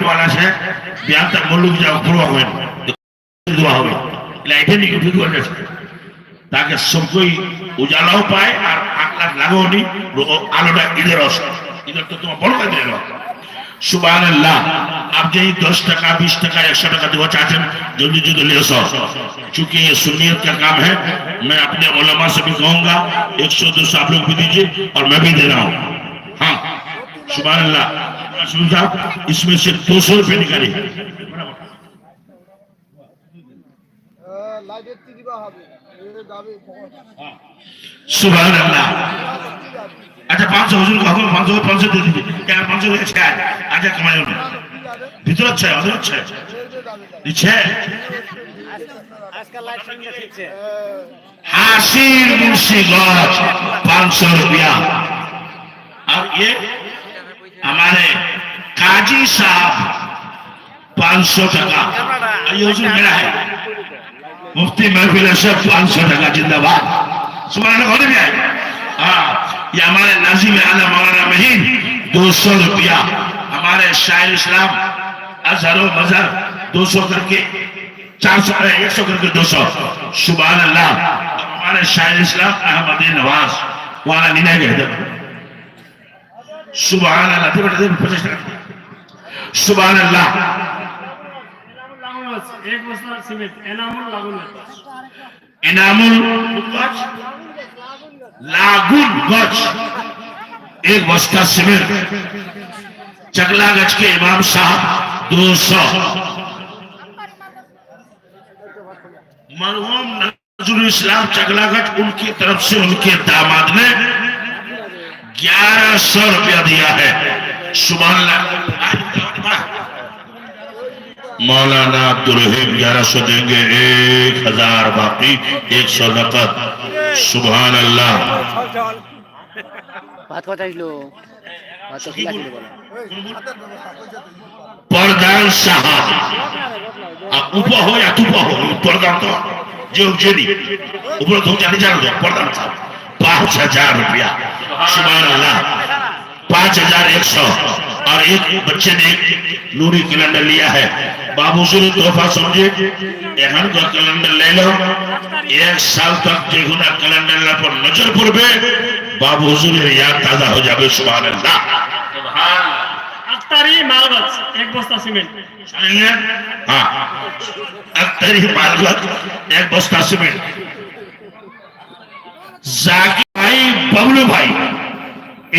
वाला से बयान तक मुल्क जाओ पूरा हुए दुआ हुए लाइटे नहीं उठी को ताकि सब कोई उजाला हो पाए और आंकड़ा लागो नहीं वो आलोटा इधर আসে इधर तो तुम बड़ कर दे रहे हो सुबह अल्लाह आप जो दस टका बीस टका एक सौ टका देना चाहते हैं जल्दी जल्दी ले सो चूंकि ये सुन्नियत का काम है मैं अपने उलमा से भी कहूंगा एक सौ दो सौ आप लोग भी दीजिए और मैं भी दे रहा हूँ हाँ सुबह अल्लाह का सुविधा इसमें से दो सौ रुपये निकाले सुबह अच्छा पाँच सौ हजूर कहो पाँच सौ पाँच सौ दे दीजिए क्या पाँच सौ अच्छा है आजा कमाए में भीतर अच्छा है उधर अच्छा है पीछे हासिर मुंशीगंज पाँच सौ रुपया और ये हमारे حاجی صاحب پانچ سو ٹکا۔ یہ حضور میرا ہے۔ مفتی محفل اشرف پانچ سو ٹکا، زندہ باد۔ سبحان اللہ بھی آئے ہاں، یہ ہمارے ناظم اعلیٰ مولانا مہین، دو سو روپیہ۔ ہمارے شاہر اسلام ازہر و مظہر، دو سو کر کے چار سو کر ایک سو کر کے دو سو۔ سبحان اللہ۔ ہمارے شاہر اسلام، احمد نواز وہاں نینہ کے حدر سبحان اللہ پچاس ٹکا سبحان اللہ۔ انامل گچ لاگون گچ ایک بستہ سمیر چکلا گچ کے امام صاحب دو سو۔ مرحوم نظر اسلام چکلا گچ ان کی طرف سے ان کے داماد نے گیارہ سو روپیہ دیا ہے۔ سبحان اللہ۔ मौलाना अब्दुल रहीम ग्यारह सौ देंगे एक हजार बाकी एक सौ नकद सुबहान अल्लाह ভাত কথা ছিল ভাত কি লাগছিল বলো प्रधान साहब आप ऊपर हो या तुपा हो प्रधान तो जो जेडी ऊपर तो जाने जानो दो اور ایک بچے نے نوری کیلنڈر لیا ہے۔ بابو جی سے تحفہ سمجھے۔ یہاں کا کیلنڈر لے لو۔ ایک سال تک دیکھنا کیلنڈر پر نظر پور پہ بابو جی حضور یاد تازہ ہو جاوے سبحان اللہ۔ سبحان اختاری مالبت ایک بستہ سمیٹ چاہیے؟ ہاں۔ ایک بستہ سمیٹ زاکی بھائی ببلو بھائی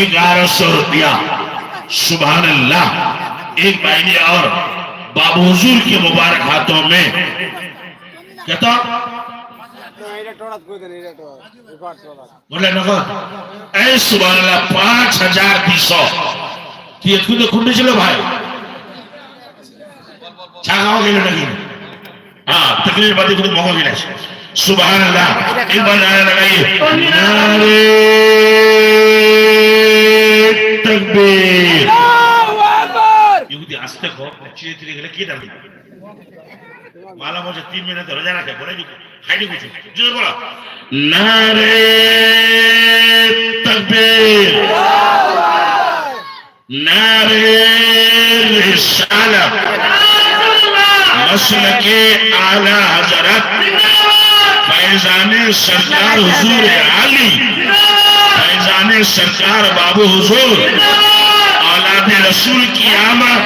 اگارہ سو روپیہ۔ ही मालवत एक बस्ता सीमेंट जाकी भाई बबलू भाई ग्यारह सौ रुपया सुबहान अल्लाह एक भाई ने और बाबू हुजूर के मुबारक हाथों में कहता এটা টোড়াত কই দেন এটা টোড়াত রিপার্ট টোড়াত बोले नगद ऐ सुबहान अल्लाह पांच हजार की सौ কি একটু তো খুঁড়ে ছিল ভাই ছাগাও গেল নাকি হ্যাঁ তকলিফ বাদে কোনো মগো গেলে সুবহান আল্লাহ একবার নারে লাগাইয়ে নারে থাকবে। ইহুদি আসতে ঘর চিড়ে চিড়ে গেলে কে দাবি? মালা বছর তিন মিনিট ধরে জানা যায় বলে হাইডি কিছু জোরে বলো। না রে থাকবে। না রে রিসালা مسلکِ اعلی حضرت فیضان سردار حضور سرکار بابو حضور اولاد رسول کی آمد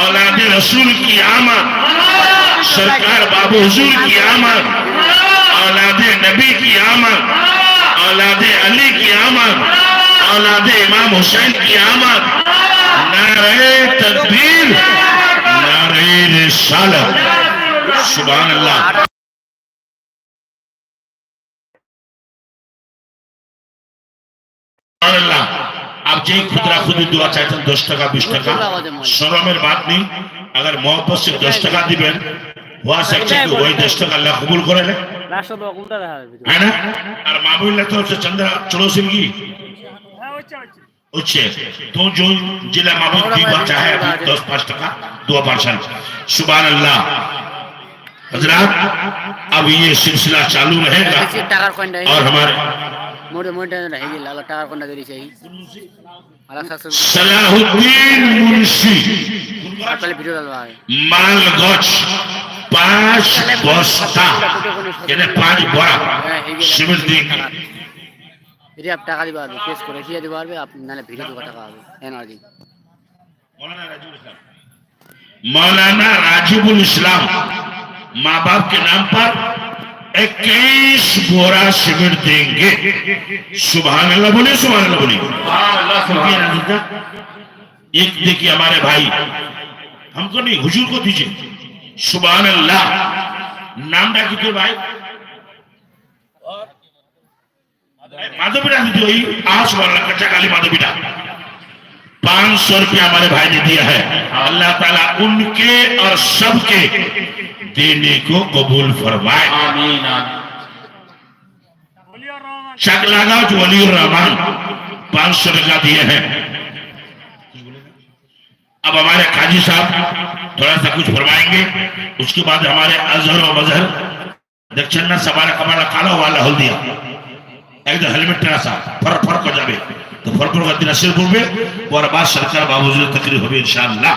اولاد رسول کی آمد سرکار بابو حضور کی آمد اولاد نبی کی آمد اولاد علی کی آمد اولاد امام حسین کی آمد۔ نعرہ تدبیر نعرہ رسالہ سبحان اللہ۔ আল্লাহ आप যেই খুদরা খুদি দোয়া চাইতেন দশ টাকা বিশ টাকা সরমের বাদ নেই। আগার মহব্বত সে দশ টাকা দিবেন। হওয়া আল্লাহ হ্যাঁ আর মামুল্লা তো হচ্ছে চন্দ্রা হচ্ছে তো जो টাকা দোয়া পারছেন। हजरात अब ये सिलसिला चालू रहेगा বেশি টাকার কয়েনটা और हमारे মোটে মোটে হয়ে গেল আলো টাকার কয়েনটা ধরেছে এই আলাদা সাকসেস सलाहुद्दीन मुंशी তাহলে ভিডিও ডালবা হয় मालगछ पांच बस्ता यानी पांच बड़ा হ্যাঁ এই গেলে सीमेंट देंगे এটা আপ টাকা দিবা পারবে পেস করে দিয়ে দিবা পারবে আপনি নাহলে ভিডিও দেওয়া টাকা হবে এনার্জি ماں باپ کے نام پر اکیس بورا سیمنٹ دیں گے۔ سبحان اللہ بولی سبحان اللہ بولی ایک دیکھیں ہمارے بھائی ہم کو نہیں حجور کو دیجیے سبحان اللہ۔ نام ڈاکی تھے بھائی۔ مادو بیٹا ہی دیوئی آج سبحان اللہ کچا کالی مادو بیٹا پانچ سو روپیہ ہمارے بھائی نے دیا ہے۔ اللہ تعالیٰ ان کے اور سب کے دینے کو قبول فرمائے۔ آمین شک لگا جو علی الرحمن پانچ سو رکھا دیئے ہیں۔ اب ہمارے قاضی صاحب تھوڑا سا کچھ فرمائیں گے۔ اس کے بعد ہمارے اظہر و مظہر دکشنہ سبارہ کمارا کالا ہوا اللہ حل دیا۔ ایک دم ہیلمٹ ٹرہ سا پھر پھر کو جابے تو پھر فر کا دن پھر میں وہ بعد سرکار باوجود تقریب ہوئی انشاءاللہ۔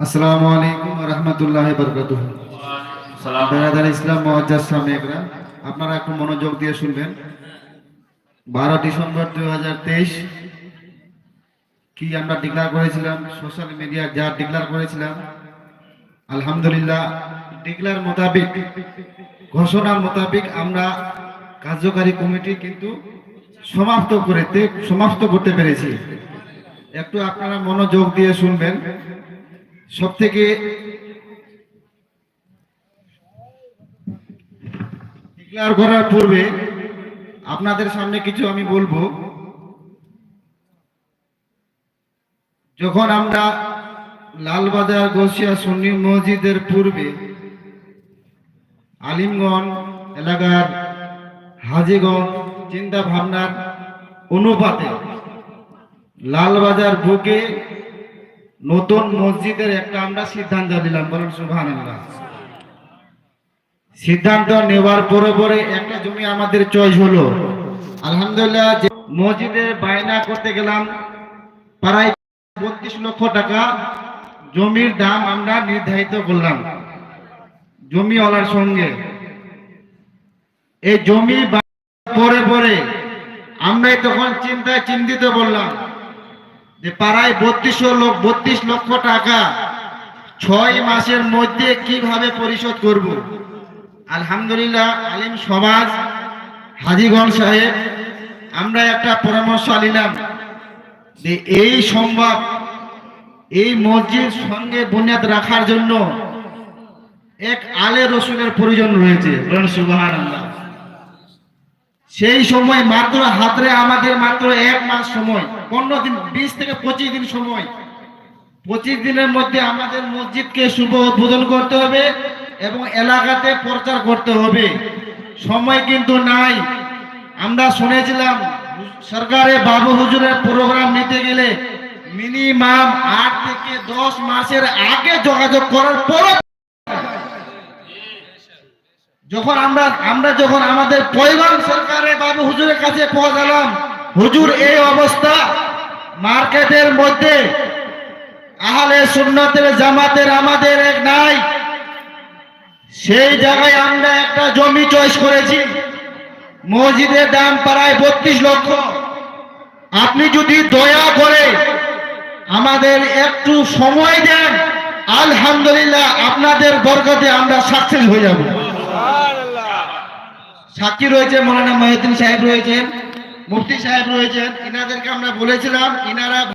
আসসালামু আলাইকুম রহমতুল্লাহ বরকাতুহ। বেরাদার ইসলাম মহাজ্জাদ সামেকরা আপনারা একটু মনোযোগ দিয়ে শুনবেন। বারো ডিসেম্বর দুই হাজার তেইশ কি আমরা ডিক্লার করেছিলাম? সোশ্যাল মিডিয়া যা ডিক্লার করেছিলাম আলহামদুলিল্লাহ ডিক্লার মোতাবেক ঘোষণা মোতাবেক আমরা কার্যকারী কমিটি কিন্তু সমাপ্ত করতে সমাপ্ত করতে পেরেছি। একটু আপনারা মনোযোগ দিয়ে শুনবেন। সব থেকে ডিক্লার করার পূর্বে আপনাদের সামনে কিছু আমি বলব। যখন আমরা লালবাজার গোসিয়া সুন্নি মসজিদের পূর্বে আলিমগঞ্জ এলাকার হাজিগঞ্জ চিন্তা ভাবনার অনুপাতে লালবাজার বুকে নতুন মসজিদের একটা আমরা সিদ্ধান্ত নিলাম, বলুন সুবহান সিদ্ধান্ত নেওয়ার পরে পরে একটা জমি আমাদের চয়েস হলো। আলহামদুলিল্লাহ, যে মসজিদের বায়না করতে গেলাম, প্রায় বত্রিশ লক্ষ টাকা জমির দাম আমরা নির্ধারিত করলাম জমিওয়ালার সঙ্গে। এই জমি পরে পরে আমরা তখন চিন্তায় চিন্তিত বললাম যে পাড়ায় বত্রিশ লোক, বত্রিশ লক্ষ টাকা, ছয় মাসের মধ্যে কীভাবে পরিশোধ করব? আলহামদুলিল্লাহ, আলিম সমাজ, হাজিগঞ্জ সাহেব, আমরা একটা পরামর্শ নিলাম যে এই সম্ভব, এই মসজিদ সঙ্গে বুনিয়াদ রাখার জন্য এক আলে রসুলের প্রয়োজন রয়েছে। সেই সময় মাত্র হাতরে আমাদের মাত্র এক মাস সময়। পনেরো দিন, বিশ থেকে পঁচিশ দিন সময়। পঁচিশ দিনের মধ্যে আমাদের মসজিদকে শুভ উদ্বোধন করতে হবে এবং এলাকাতে প্রচার করতে হবে। সময় কিন্তু নাই। আমরা শুনেছিলাম, সরকারে বাবু হুজুরের প্রোগ্রাম নিতে গেলে মিনিমাম আট থেকে দশ মাসের আগে যোগাযোগ করার পর যখন আমরা আমরা যখন আমাদের পরিবার সরকারের বাবু হুজুরের কাছে পৌঁছালাম হুজুর, এই অবস্থা মার্কেটের মধ্যে। আহলে সুন্নতের জামাতের আমাদের এক নাই। সেই জায়গায় আমরা একটা জমি চয়েস করেছি। মসজিদের দাম প্রায় বত্রিশ লক্ষ। আপনি যদি দয়া করে আমাদের একটু সময় দেন, আলহামদুলিল্লাহ আপনাদের বরকতে আমরা সাকসেস হয়ে যাব। সাক্ষী রয়েছে, মৌলানা মহিউদ্দিন সাহেব রয়েছেন। মুফতি সাহেব রয়েছেন। ইনাদেরকে আমরা বলেছিলাম ইনারা